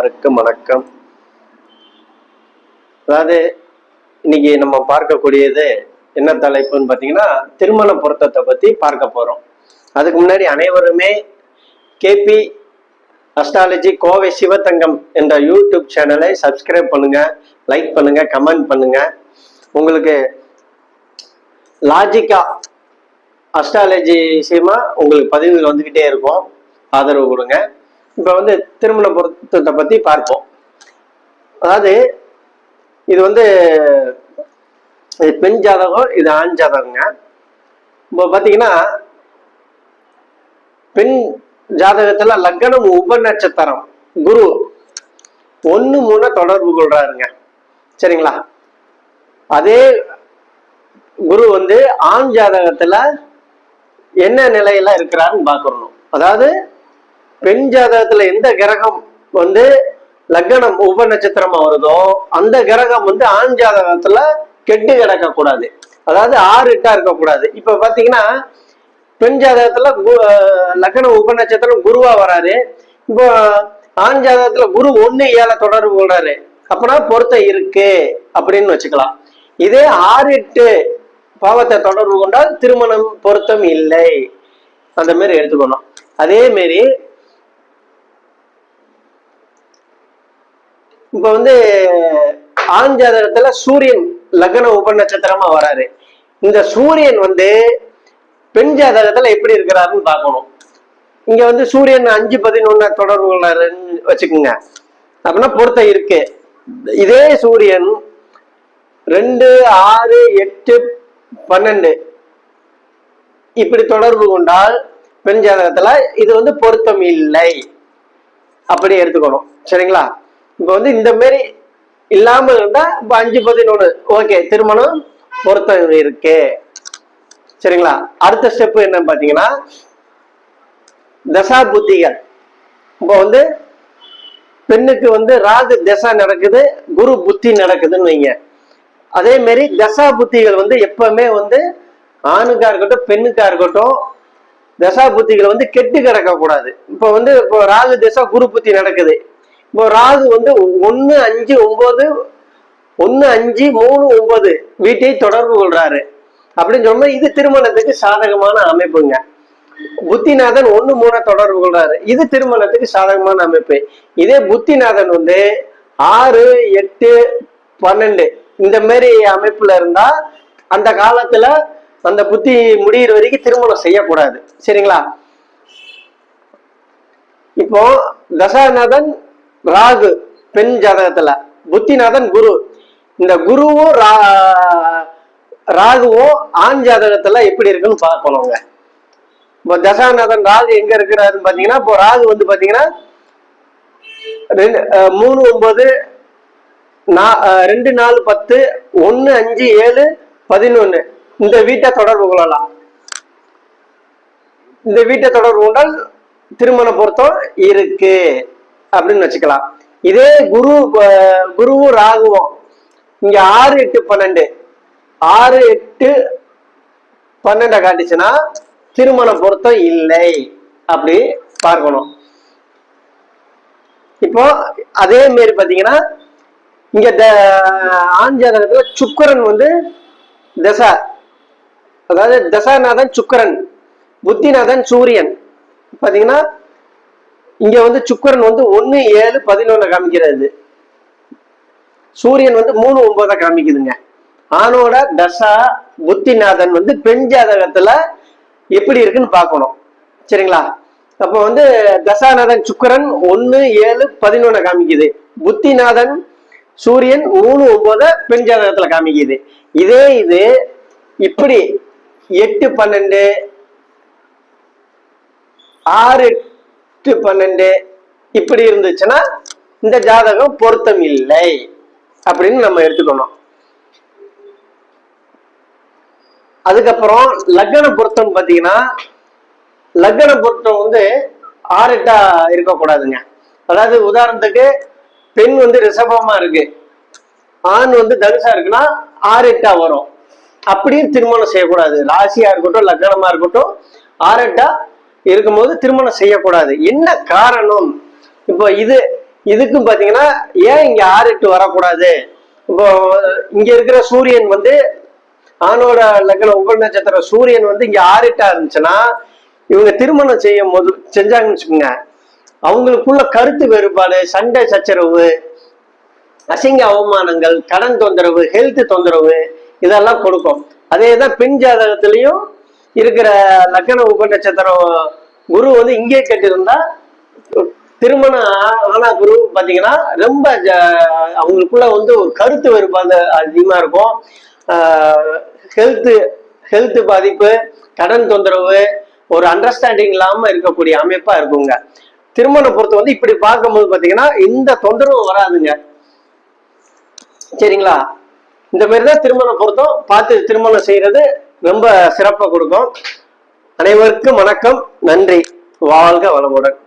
அனைவருக்கும் வணக்கம். அதாவது இன்னைக்கு நம்ம பார்க்கக்கூடியது என்ன தலைப்புன்னு பார்த்தீங்கன்னா திருமண பொருத்தத்தை பத்தி பார்க்க போறோம். அதுக்கு முன்னாடி அனைவருமே கேபி அஸ்ட்ராலஜி கோவை சிவத்தங்கம் என்ற யூடியூப் சேனலை சப்ஸ்கிரைப் பண்ணுங்க லைக் பண்ணுங்க கமெண்ட் பண்ணுங்க. உங்களுக்கு லாஜிக்கா அஸ்ட்ராலஜி விஷயமா உங்களுக்கு பதிவுகள் வந்துக்கிட்டே இருக்கும். ஆதரவு கொடுங்க. இப்போ வந்து திருமண பொருத்தத்தை பத்தி பார்ப்போம். அதாவது இது வந்து பெண் ஜாதகம் இது ஆண் ஜாதகங்க. இப்போ பார்த்தீங்கன்னா பெண் ஜாதகத்துல லக்னம் உப நட்சத்திரம் குரு ஒன்று மூணு தொடர்பு கொள்றாருங்க. சரிங்களா? அதே குரு வந்து ஆண் ஜாதகத்துல என்ன நிலையில இருக்கிறாருன்னு பார்க்கணும். அதாவது பெண் ஜாதகத்துல எந்த கிரகம் வந்து லக்னம் உப நட்சத்திரமா வருதோ அந்த கிரகம் வந்து ஆண் ஜாதகத்துல கெட்டு கிடக்க கூடாது அதாவது ஆறு எட்டா இருக்கக்கூடாது. இப்ப பாத்தீங்கன்னா பெண் ஜாதகத்துல கு- லக்னம் உப நட்சத்திரம் குருவா வராரு. இப்போ ஆண் ஜாதகத்துல குரு ஒண்ணு ஏழை தொடர்பு கொள்றாரு. அப்பனா பொருத்தம் இருக்கு அப்படின்னு வச்சுக்கலாம். இதே ஆறு எட்டு பாவத்தை தொடர்பு கொண்டால் திருமணம் பொருத்தம் இல்லை. அந்த மாதிரி எடுத்துக்கணும். அதே மாதிரி இப்ப வந்து ஆண்ஜாதகத்துல சூரியன் லக்ன உப நட்சத்திரமா வராரு. இந்த சூரியன் வந்து பெண் ஜாதகத்துல எப்படி இருக்கிறாருன்னு பார்க்கணும். இங்க வந்து சூரியன் அஞ்சு பதினொன்னு தொடர்பு கொள்ளாருன்னு வச்சுக்கோங்க. அப்படின்னா பொருத்தம் இருக்கு. இதே சூரியன் ரெண்டு ஆறு எட்டு பன்னெண்டு. இப்படி தொடர்பு கொண்டால் பெண் ஜாதகத்துல இது வந்து பொருத்தம் இல்லை. அப்படி எடுத்துக்கணும். சரிங்களா? இப்போ வந்து இந்த மாதிரி இல்லாம இருந்தா இப்போ அஞ்சு பதினொன்று ஓகே திருமணம் பொருத்தம் இருக்கு. சரிங்களா? அடுத்த ஸ்டெப் என்னன்னு பாத்தீங்கன்னா தசா புத்திகள். இப்போ வந்து பெண்ணுக்கு வந்து ராகு தசா நடக்குது குரு புத்தி நடக்குதுன்னு வைங்க. அதே மாதிரி தசா புத்திகள் வந்து எப்பவுமே வந்து ஆணுக்கா இருக்கட்டும் பெண்ணுக்கா இருக்கட்டும் தசா புத்திகள் வந்து கெட்டு கிடக்க கூடாது இப்போ வந்து இப்போ ராகு தசா குரு புத்தி நடக்குது. இப்போ ராகு வந்து ஒன்னு அஞ்சு ஒம்பது ஒன்னு அஞ்சு மூணு ஒன்பது வீட்டை தொடர்பு கொள்றாரு. அப்படின்னு சொன்னால் இது திருமணத்துக்கு சாதகமான அமைப்புங்க. புத்திநாதன் ஒன்று மூணை தொடர்பு கொள்றாரு. இது திருமணத்துக்கு சாதகமான அமைப்பு. இதே புத்திநாதன் வந்து ஆறு எட்டு பன்னெண்டு இந்த மாதிரி அமைப்புல இருந்தா அந்த காலத்துல அந்த புத்தி முடிகிற வரைக்கும் திருமணம் செய்யக்கூடாது. சரிங்களா? இப்போ தசாநாதன் ராகு பெண் ஜாதகத்துல. புத்திநாதன் குரு. இந்த குருவும் ரா- ராகுவும் ஆண் ஜாதகத்துல எப்படி இருக்குன்னு பார்க்கணுங்க இப்போ தசாநாதன் ராகு எங்க இருக்கிறாருன்னு பாத்தீங்கன்னா இப்போ ராகு வந்து பாத்தீங்கன்னா ரெண்டு மூணு ஒன்பது நா- ரெண்டு நாலு பத்து ஒன்னு அஞ்சு ஏழு பதினொன்னு. இந்த வீட்டை தொடர்பு கொள்ளலாம். இந்த வீட்டை தொடர்பு கொண்டால் திருமண பொருத்தம் இருக்கு. அப்படின்னு வச்சுக்கலாம். இதே குரு குருவும் ராகுவும் இங்க ஆறு எட்டு பன்னெண்டு. ஆறு எட்டு பன்னெண்டை காட்டுச்சுன்னா திருமண பொருத்தம் இல்லை அப்படி பார்க்கணும். இப்போ அதே மாதிரி பாத்தீங்கன்னா இங்க த- ஆண் ஜாதகத்துல சுக்கிரன் வந்து தசா. அதாவது தசாநாதன் சுக்கரன் புத்திநாதன் சூரியன். பாத்தீங்கன்னா இங்க வந்து சுக்கிரன் வந்து ஒன்னு ஏழு பதினொன்னு காமிக்கிறது சூரியன் வந்து மூணு ஒன்பதா காமிக்குதுங்க. ஆணோட தசா புத்திநாதன் வந்து பெண் ஜாதகத்துல எப்படி இருக்குன்னு பார்க்கணும். சரிங்களா? அப்போ வந்து தசாநாதன் சுக்கரன் ஒன்னு ஏழு பதினொன்னு காமிக்குது. புத்திநாதன் சூரியன் மூணு ஒன்பத பெண் ஜாதகத்துல காமிக்குது. இதே இது இப்படி எட்டு பன்னெண்டு ஆறு பத்து பன்னெண்டு இப்படி இருந்துச்சுன்னா இந்த ஜாதகம் பொருத்தம் இல்லை அப்படின்னு நம்ம எடுத்துக்கணும். அதுக்கப்புறம் லக்ன பொருத்தம் பாத்தீங்கன்னா லக்ன பொருத்தம் வந்து ஆறு எட்டா இருக்கக்கூடாதுங்க. அதாவது உதாரணத்துக்கு பெண் வந்து ரிசபமா இருக்கு. ஆண் வந்து தனுசா இருக்குன்னா ஆறு எட்டா வரும். அப்படியும் திருமணம் செய்யக்கூடாது. ராசியா இருக்கட்டும் லக்னமா இருக்கட்டும் ஆறு எட்டா இருக்கும்போது திருமணம் செய்யக்கூடாது. என்ன காரணம்? இப்போ இது இதுக்கும் பார்த்தீங்கன்னா ஏன் இங்கே ஆறு எட்டு வரக்கூடாது? இப்போ இங்கே இருக்கிற சூரியன் வந்து ஆணோட லக்ன உப நட்சத்திரம் சூரியன் வந்து இங்கே ஆறு எட்டா இருந்துச்சுன்னா இவங்க திருமணம் செய்யும் போது செஞ்சாங்கன்னு வச்சுக்கோங்க. அவங்களுக்குள்ள கருத்து வேறுபாடு சண்டை சச்சரவு அசிங்க அவமானங்கள் கடன் தொந்தரவு ஹெல்த் தொந்தரவு இதெல்லாம் கொடுக்கும். அதே தான் பெண் ஜாதகத்திலையும் இருக்கிற லக்ன உப நட்சத்திரம் குரு வந்து இங்கே கேட்டிருந்தா திருமணம் ஆனா குரு பாத்தீங்கன்னா ரொம்ப ஜ- அவங்களுக்குள்ள வந்து ஒரு கருத்து வேறுபாடு அதிகமா இருக்கும். ஹெல்த்து ஹெல்த் பாதிப்பு கடன் தொந்தரவு ஒரு அண்டர்ஸ்டாண்டிங் இல்லாம இருக்கக்கூடிய அமைப்பா இருக்குங்க. திருமணம் பொறுத்து வந்து இப்படி பார்க்கும்போது பாத்தீங்கன்னா இந்த தொந்தரவு வராதுங்க. சரிங்களா? இந்த மாதிரி தான் திருமணம் பொருத்தம் பார்த்து திருமணம் செய்யறது ரொம்ப சிறப்பா கொடுக்கும். அனைவருக்கும் வணக்கம். நன்றி. வாழ்க வளமுடன்.